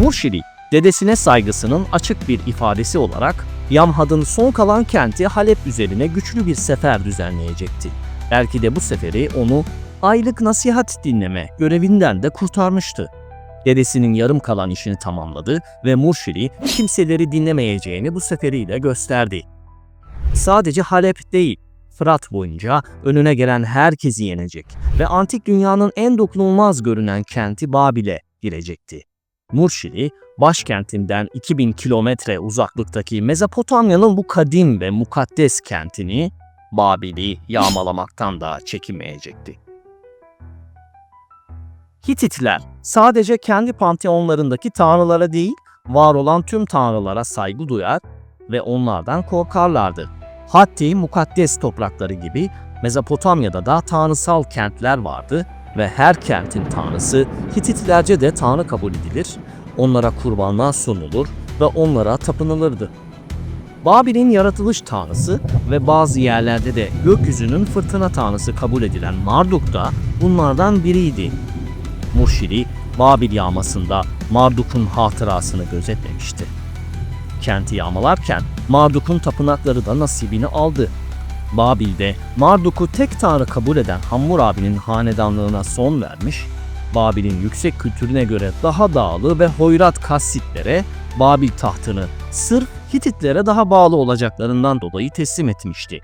Murşidi, dedesine saygısının açık bir ifadesi olarak Yamhad'ın son kalan kenti Halep üzerine güçlü bir sefer düzenleyecekti. Belki de bu seferi onu aylık nasihat dinleme görevinden de kurtarmıştı. Dedesinin yarım kalan işini tamamladı ve Murşidi kimseleri dinlemeyeceğini bu seferiyle gösterdi. Sadece Halep değil, Fırat boyunca önüne gelen herkesi yenecek ve antik dünyanın en dokunulmaz görünen kenti Babil'e girecekti. Murşidi, başkentinden 2000 kilometre uzaklıktaki Mezopotamya'nın bu kadim ve mukaddes kentini Babil'i yağmalamaktan da çekinmeyecekti. Hititler sadece kendi panteonlarındaki tanrılara değil, var olan tüm tanrılara saygı duyar ve onlardan korkarlardı. Hatti mukaddes toprakları gibi Mezopotamya'da da tanrısal kentler vardı ve her kentin tanrısı Hititlerce de tanrı kabul edilir, onlara kurbanlar sunulur ve onlara tapınılırdı. Babil'in yaratılış tanrısı ve bazı yerlerde de gökyüzünün fırtına tanrısı kabul edilen Marduk da bunlardan biriydi. Murşidi, Babil yağmasında Marduk'un hatırasını gözetmemişti. Kenti yağmalarken Marduk'un tapınakları da nasibini aldı. Babil'de Marduk'u tek tanrı kabul eden Hammurabi'nin hanedanlığına son vermiş, Babil'in yüksek kültürüne göre daha dağlı ve hoyrat Kassitlere Babil tahtını sırf Hititlere daha bağlı olacaklarından dolayı teslim etmişti.